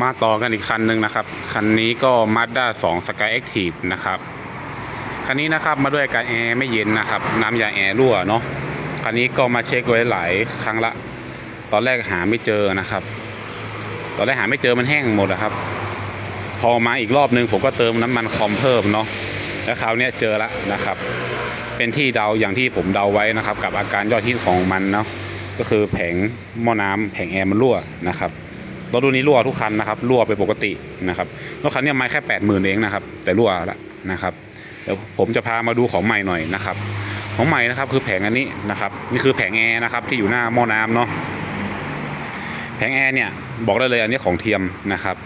มาต่อกันอีกคันหนึ่งนะครับ คันนี้ก็ Mazda 2 Sky Active นะครับ คันนี้นะครับมาด้วยการแอร์ไม่เย็นนะครับ น้ำยาแอร์รั่วเนาะ คันนี้ก็มาเช็คไว้หลายครั้งละ ตอนแรกหาไม่เจอนะครับ ตอนแรกหาไม่เจอมันแห้งหมดนะครับ พอมาอีกรอบนึงผมก็เติมน้ำมันคอมเพิ่มเนาะ แล้วคราวนี้เจอละนะครับ เป็นที่เดาอย่างที่ผมเดาไว้นะครับ กับอาการยอดฮิตของมันเนาะ ก็คือแผงหม้อน้ำแผงแอร์มันรั่วนะครับ รถรุ่นนี้รั่วทุกคันนะครับรั่วไปปกตินะครับรถคันนี้ไม่แค่แปดหมื่นเองนะครับ แต่รั่วละนะครับเดี๋ยวผมจะพามาดูของใหม่หน่อยนะครับ ของใหม่นะครับคือแผงอันนี้นะครับ นี่คือแผงแอร์นะครับที่อยู่หน้าหม้อน้ำเนาะแผงแอร์เนี่ยบอกได้เลยอันนี้ของเทียมนะครับ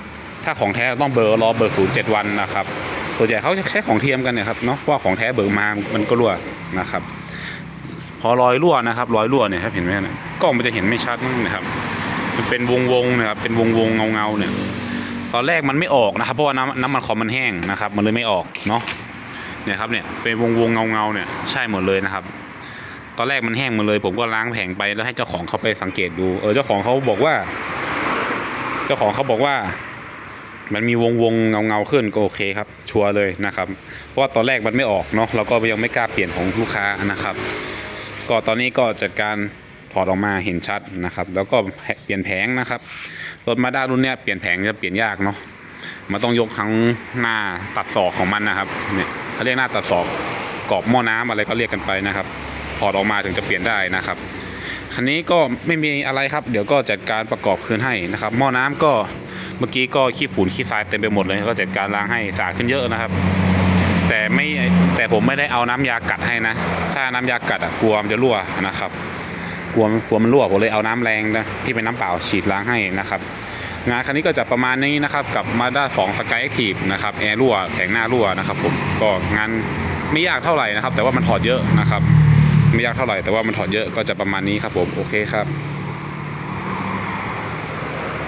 ถ้าของแท้ต้องเบอร์รอเบอร์ศูนย์เจ็ดวันนะครับส่วนใหญ่เขาใช้ของเทียมกันเนี่ยครับเนาะเพราะว่าของแท้เบิกมามันก็รั่วนะครับ พอรอยรั่วนะครับ รอยรั่วเนี่ยครับเห็นไหมเนี่ยกล้องมันจะเห็นไม่ชัดนะครับ มันเป็นวงวงๆนะครับเป็นวงวงเงาเงาๆเนี่ยตอนแรกมันไม่ออกนะครับ เพราะว่าน้ำน้ำมันคอมมันแห้งนะครับ มันเลยไม่ออกเนาะเนี่ยครับเนี่ยเป็นวงวงเงาเงาๆเนี่ยใช่หมดเลยนะครับ ตอนแรกมันแห้งหมดเลย ผมก็ล้างแผงไปแล้วให้เจ้าของเขาไปสังเกตดูเออเจ้าของเขาบอกว่า เจ้าของเขาบอกว่ามันมีวงวงเงาเงาๆขึ้นก็โอเคครับ ชัวร์เลยนะครับ เพราะว่าตอนแรกมันไม่ออกเนาะเราก็ยังไม่กล้าเปลี่ยนของลูกค้านะครับ ก็ตอนนี้ก็จัดการ อดออกมาเห็นชัดนะครับ แล้วก็เปลี่ยนแผงนะครับรถมาด้ารุ่นนี้เปลี่ยนแผงจะเปลี่ยนยากเนาะมันต้องยกทั้งหน้าตัดศอกของมันนะครับเนี่ยเขาเรียกหน้าตัดศอกกรอบหม้อน้ำอะไรก็เรียกกันไปนะครับถอดออกมาถึงจะเปลี่ยนได้นะครับคันนี้ก็ไม่มีอะไรครับ เดี๋ยวก็จัดการประกอบคืนให้นะครับ หม้อน้ำก็เมื่อกี้ก็ขี้ฝุ่นขี้ทรายเต็มไปหมดเลยก็จัดการล้างให้สะอาดขึ้นเยอะนะครับ แต่ไม่แต่ผมไม่ได้เอาน้ำยากัดให้นะ ถ้าน้ำยากัดอะกลัวมันจะรั่วนะครับ กลัวกลัวมันรั่วผมเลยเอาน้ำแรงนะที่เป็นน้ำเปล่าฉีดล้างให้นะครับงานคันนี้ก็จะประมาณนี้นะครับกับ Mazda 2 Sky Active นะครับแอร์รั่วแผงหน้ารั่วนะครับผมก็งานไม่ยากเท่าไหร่นะครับ แต่ว่ามันถอดเยอะนะครับ ไม่ยากเท่าไหร่แต่ว่ามันถอดเยอะก็จะประมาณนี้ครับผมโอเคครับ